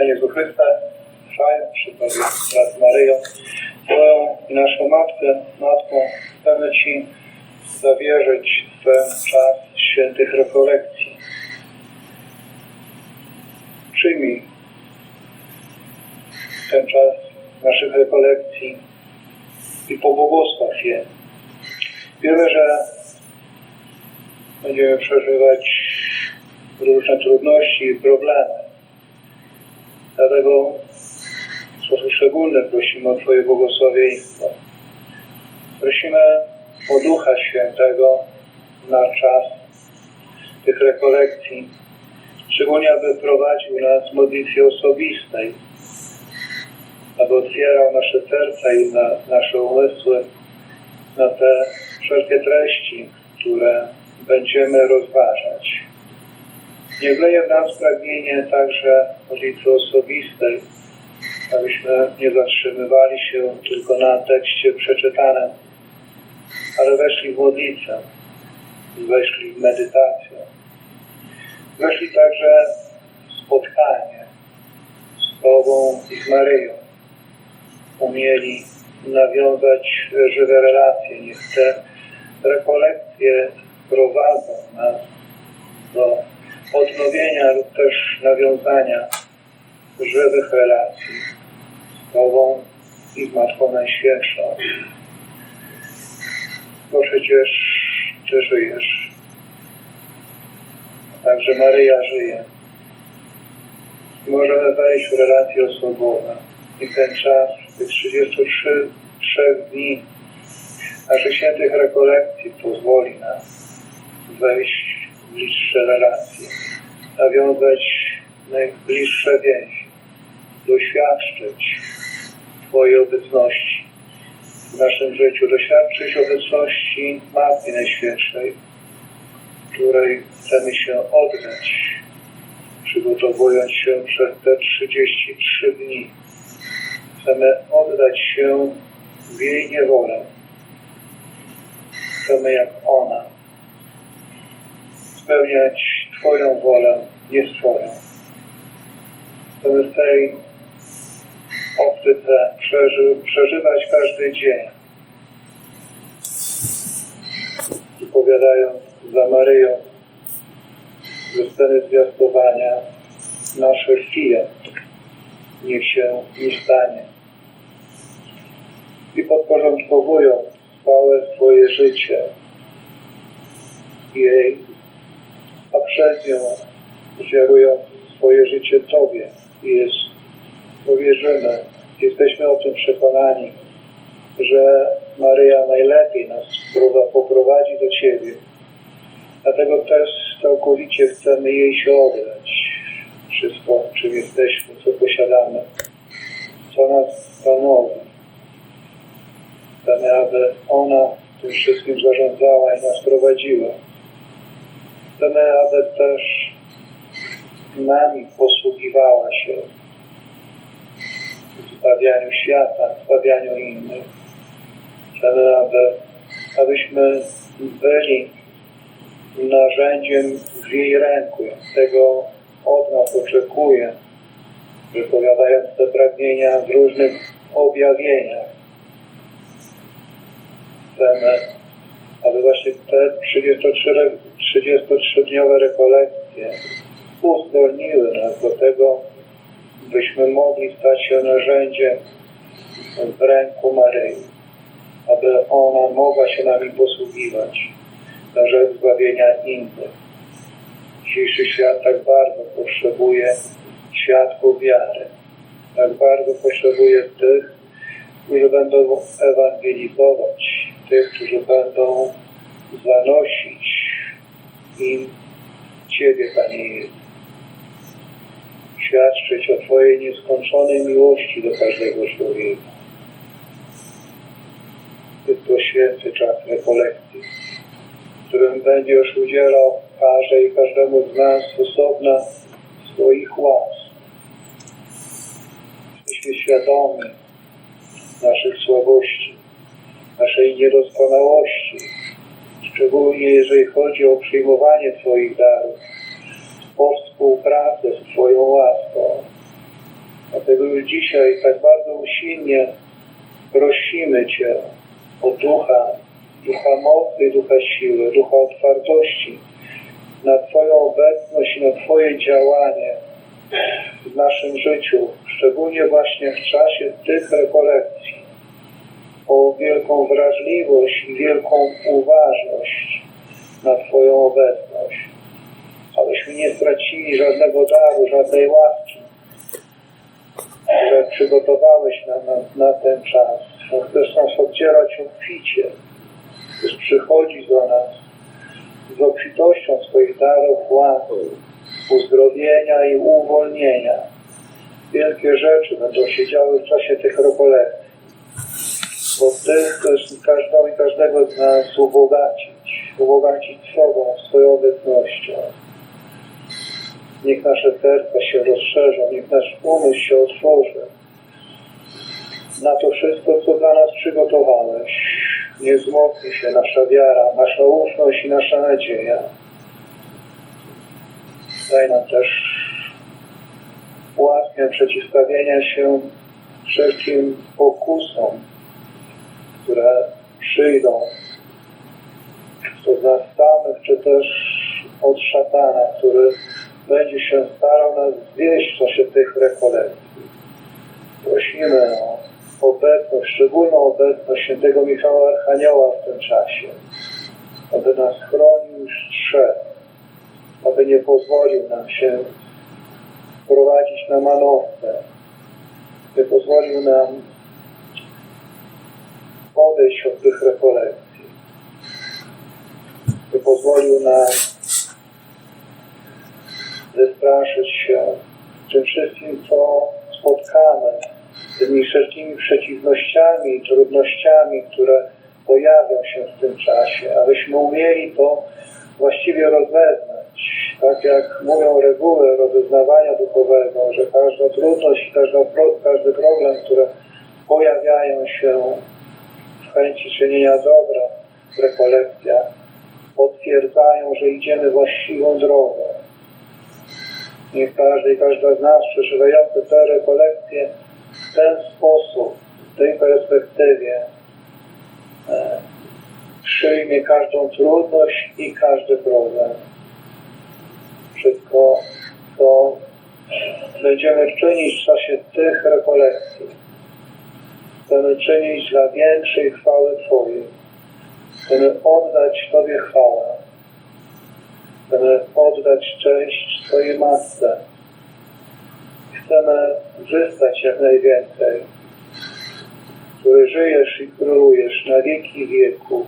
Panie Jezu Chryste, chwalę przy Tobie wraz Maryją, Twoją i naszą Matkę, Matką, chcemy Ci zawierzyć ten czas świętych rekolekcji. Przyjmij ten czas naszych rekolekcji i pobłogosław je. Wiemy, że będziemy przeżywać różne trudności i problemy. Dlatego w sposób szczególny prosimy o Twoje błogosławieństwo. Prosimy o Ducha Świętego na czas tych rekolekcji, szczególnie aby prowadził nas w modlitwie osobistej, aby otwierał nasze serca i na, nasze umysły na te wszelkie treści, które będziemy rozważać. Nie wleje w nas pragnienie także modlitwy osobistej, abyśmy nie zatrzymywali się tylko na tekście przeczytanym, ale weszli w modlitwę, weszli w medytację. Weszli także w spotkanie z Tobą i z Maryją. Umieli nawiązać żywe relacje. Niech te rekolekcje prowadzą nas do odnowienia lub też nawiązania żywych relacji z Tobą i z Matką Najświętszą. Bo przecież Ty żyjesz. Także Maryja żyje. I możemy wejść w relacje osobowe. I ten czas, tych 33 trzech dni naszych świętych rekolekcji pozwoli nam wejść bliższe relacje, nawiązać najbliższe więzi, doświadczyć Twojej obecności w naszym życiu, doświadczyć obecności Matki Najświętszej, której chcemy się oddać, przygotowując się przez te 33 dni. Chcemy oddać się w jej niewolę. Chcemy jak ona spełniać Twoją wolę, nie swoją. Chcemy w tej optyce przeży, przeżywać każdy dzień. Wypowiadając za Maryją ze sceny zwiastowania nasze fiat, niech się nie stanie. I podporządkowując całe swoje życie jej, a przez nią ofiarując swoje życie Tobie. Jest, powierzymy, jesteśmy o tym przekonani, że Maryja najlepiej nas poprowadzi do Ciebie. Dlatego też całkowicie chcemy jej się oddać. Wszystko, czym jesteśmy, co posiadamy, co nas stanowi. Chcemy, aby ona tym wszystkim zarządzała i nas prowadziła. Chcemy, aby też nami posługiwała się w zbawianiu świata, w zbawianiu innych. Chcemy, aby, abyśmy byli narzędziem w jej ręku. Tego od nas oczekuje, wypowiadając te pragnienia w różnych objawieniach. Chcemy, aby właśnie te 33, 33-dniowe rekolekcje uzdolniły nas do tego, byśmy mogli stać się narzędziem w ręku Maryi, aby ona mogła się nami posługiwać na rzecz zbawienia innych. Dzisiejszy świat tak bardzo potrzebuje świadków wiary. Tak bardzo potrzebuje tych, którzy będą ewangelizować, tych, którzy będą zanosić im Ciebie, Panie Jezu. Świadczyć o Twojej nieskończonej miłości do każdego człowieka. To święty czas rekolekcji, w którym będziesz udzielał każdej i każdemu z nas osobna swoich łask. Jesteśmy świadomi naszych słabości, naszej niedoskonałości, szczególnie jeżeli chodzi o przyjmowanie Twoich darów, o współpracę z Twoją łaską. Dlatego już dzisiaj tak bardzo usilnie prosimy Cię o ducha, ducha mocy, ducha siły, ducha otwartości na Twoją obecność i na Twoje działanie w naszym życiu, szczególnie właśnie w czasie tych rekolekcji, o wielką wrażliwość i wielką uważność na Twoją obecność, abyśmy nie stracili żadnego daru, żadnej łaski, które przygotowałeś na, na, na ten czas. że Chcesz nas oddzielać obficie, chcesz przychodzić do nas z obfitością swoich darów, łask, uzdrowienia i uwolnienia. Wielkie rzeczy będą się działy w czasie tych rekolekcji. Bo Ty chcesz każdą i każdego z nas ubogacić, ubogacić sobą, swoją obecnością. Niech nasze serca się rozszerzą, niech nasz umysł się otworzy na to wszystko, co dla nas przygotowałeś. Nie wzmocni się nasza wiara, nasza ufność i nasza nadzieja. Daj nam też łaskę przeciwstawienia się wszelkim pokusom, które przyjdą czy z nas samych, czy też od szatana, który będzie się starał nas zwieść w czasie tych rekolekcji. Prosimy o obecność, szczególną obecność świętego Michała Archanioła w tym czasie, aby nas chronił i strzegł, aby nie pozwolił nam się prowadzić na manowce, nie pozwolił nam odejść od tych rekolekcji, nie pozwolił nam zestraszyć się tym wszystkim, co spotkamy, tymi wszelkimi przeciwnościami i trudnościami, które pojawią się w tym czasie, abyśmy umieli to właściwie rozeznać. Tak jak mówią reguły rozeznawania duchowego, że każda trudność i każda, każdy problem, które pojawiają się chęci czynienia dobra w rekolekcjach, potwierdzają, że idziemy właściwą drogą. Niech każdy i każda z nas przeżywający te rekolekcje w ten sposób, w tej perspektywie e, przyjmie każdą trudność i każdy problem. Wszystko, co będziemy czynić w czasie tych rekolekcji, chcemy czynić dla większej chwały Twojej. Chcemy oddać Tobie chwałę. Chcemy oddać cześć Twojej Matce. Chcemy zyskać jak najwięcej, który żyjesz i królujesz na wieki wieków.